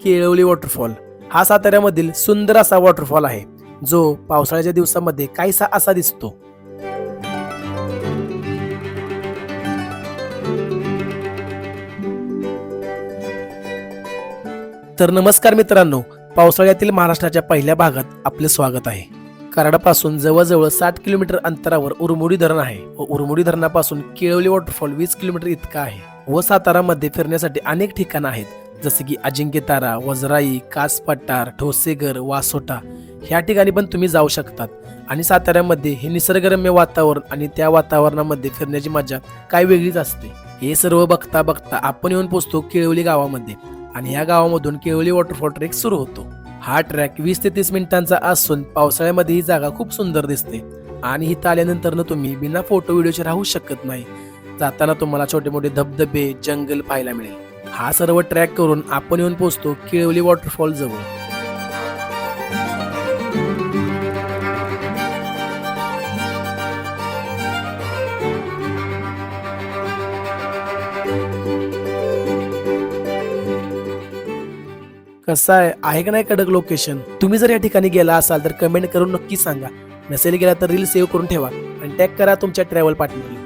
Kelavali waterfall हा साताऱ्यामधील सुंदर असा वॉटरफॉल आहे जो पावसाळ्याच्या दिवसामध्ये काहीसा असा दिसतो. तर नमस्कार मित्रांनो पावसाळ्यातील महाराष्ट्राच्या पहिल्या भागात आपले स्वागत आहे. कराडापासून जवळजवळ साठ किलोमीटर अंतरावर उरमुडी धरण आहे व उरमुडी धरणापासून केळवली वॉटरफॉल वीस किलोमीटर इतका आहे व सातारामध्ये फिरण्यासाठी अनेक ठिकाणं आहेत. जसे की अजिंक्यतारा वजराई कास पठार ठोसेगर वासोटा ह्या ठिकाणी पण तुम्ही जाऊ शकतात. आणि साताऱ्यामध्ये हे निसर्गरम्य वातावरण आणि त्या वातावरणामध्ये फिरण्याची मजा काय वेगळीच असते. हे सर्व बघता बघता आपण येऊन पोचतो केळवली गावामध्ये आणि या गावामधून केळवली वॉटरफॉल ट्रेक सुरू होतो. हा ट्रॅक वीस ते तीस मिनिटांचा असून पावसाळ्यामध्ये ही जागा खूप सुंदर दिसते. आणि इथं आल्यानंतर तुम्ही बिना फोटो व्हिडिओचे राहू शकत नाही. जाताना तुम्हाला छोटे मोठे धबधबे जंगल पाहायला मिळेल. हा सर्व ट्रॅक करून आपण येऊन पोचतो किळवली वॉटरफॉल जवळ. कसं आहे? आहे का नाही कडक लोकेशन तुम्ही जर या ठिकाणी गेला असाल तर कमेंट करून नक्की सांगा. नसेल गेला तर रील सेव्ह करून ठेवा. आणि टॅग करा तुमच्या ट्रॅव्हल पार्टनरला